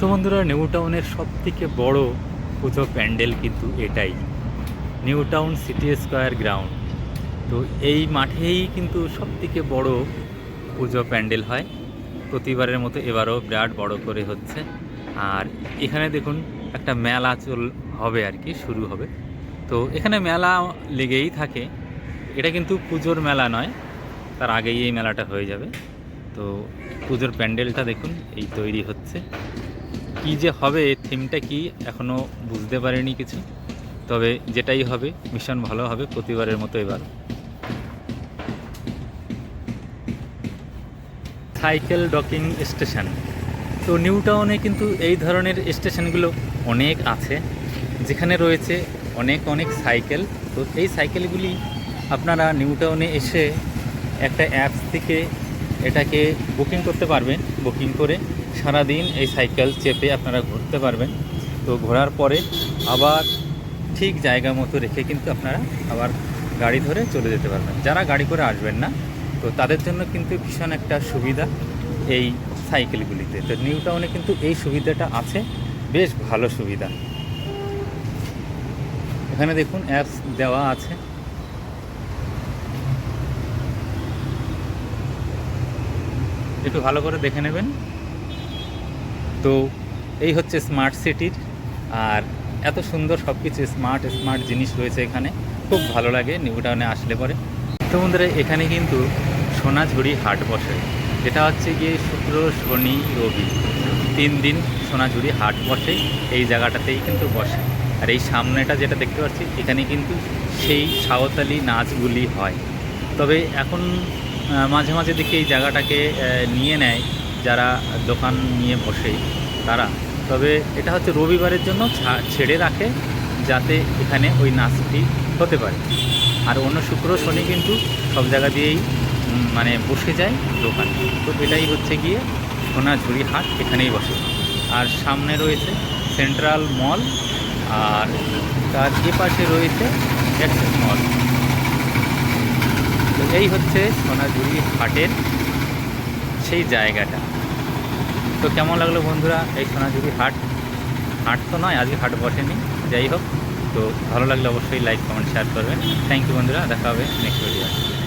তো বন্ধুরা নিউ টাউনের সব থেকে বড় পুজো প্যান্ডেল কিন্তু এটাই। New Town City Square ground তো এই মাঠেই কিন্তু সব থেকে বড় পুজো প্যান্ডেল হয়। প্রতিবারের মতো এবারও বিরাট বড় করে হচ্ছে। আর এখানে দেখুন, একটা মেলা চল হবে আর কি, শুরু হবে। তো এখানে মেলা লেগেই থাকে। এটা কিন্তু পুজোর মেলা নয়, তার আগেই এই মেলাটা হয়ে যাবে। তো পুজোর প্যান্ডেলটা দেখুন, এই তৈরি হচ্ছে। কি যে হবে থিমটা কি এখনও বুঝতে পারিনি কিছু। তবে যেটাই হবে ভীষণ ভালো হবে প্রতিবারের মতো এবার। Cycle docking station. তো নিউ টাউনে কিন্তু এই ধরনের স্টেশনগুলো অনেক আছে, যেখানে রয়েছে অনেক অনেক সাইকেল। তো এই সাইকেলগুলি আপনারা নিউ টাউনে এসে একটা অ্যাপস থেকে এটাকে বুকিং করতে পারবেন বুকিং করে। সারাদিন এই সাইকেল চেপে আপনারা ঘুরতে পারবেন। তো ঘোরার পরে আবার ঠিক জায়গা মতো রেখে কিন্তু আপনারা আবার গাড়ি ধরে চলে যেতে পারবেন। যারা গাড়ি করে আসবেন না, তো তাদের জন্য কিন্তু ভীষণ একটা সুবিধা এই সাইকেলগুলিতে। তো নিউ টাউনে কিন্তু এই সুবিধাটা আছে, বেশ ভালো সুবিধা। এখানে দেখুন, অ্যাপস দেওয়া আছে। একটু ভালো করে দেখে নেবেন। তো এই হচ্ছে স্মার্ট সিটির আর এত সুন্দর সব কিছু স্মার্ট স্মার্ট জিনিস রয়েছে এখানে। খুব ভালো লাগে নিউ টাউনে আসলে পরে। তো বন্ধুরা, এখানে কিন্তু সোনাঝুরি হাট বসে। যেটা হচ্ছে গিয়ে শুক্র, শনি, রবি। তিন দিন সোনাঝুরি হাট বসে, এই জায়গাটাতেই কিন্তু বসে। আর এই সামনেটা যেটা দেখতে পাচ্ছি, এখানে কিন্তু সেই সাঁওতালি নাচগুলি হয়। তবে এখন মাঝে মাঝে দেখি এই জায়গাটাকে নিয়ে নেয়। যারা দোকান নিয়ে বসে তারা। তবে এটা হচ্ছে রবিবারের জন্য ছেড়ে রাখে যাতে এখানে ওই নাচটি হতে পারে। আর অন্য শুক্র, শনি কিন্তু সব জায়গা দিয়েই মানে বসে যায় দোকান। তো এটাই হচ্ছে গিয়ে সোনাঝুরি হাট, এখানেই বসে। আর সামনে রয়েছে সেন্ট্রাল মল, আর তার এপাশে রয়েছে অ্যাক্সিস মল। তো এই হচ্ছে সোনাঝুরি হাটের সেই জায়গাটা। তো কেমন লাগল বন্ধুরা? এই সোনাঝুরি হাট। হাট তো নয়, আজকে হাট বসেনি, যাই হোক। তো ভালো লাগলে অবশ্যই লাইক কমেন্ট শেয়ার করবেন। থ্যাংক ইউ বন্ধুরা, দেখা হবে নেক্সট ভিডিও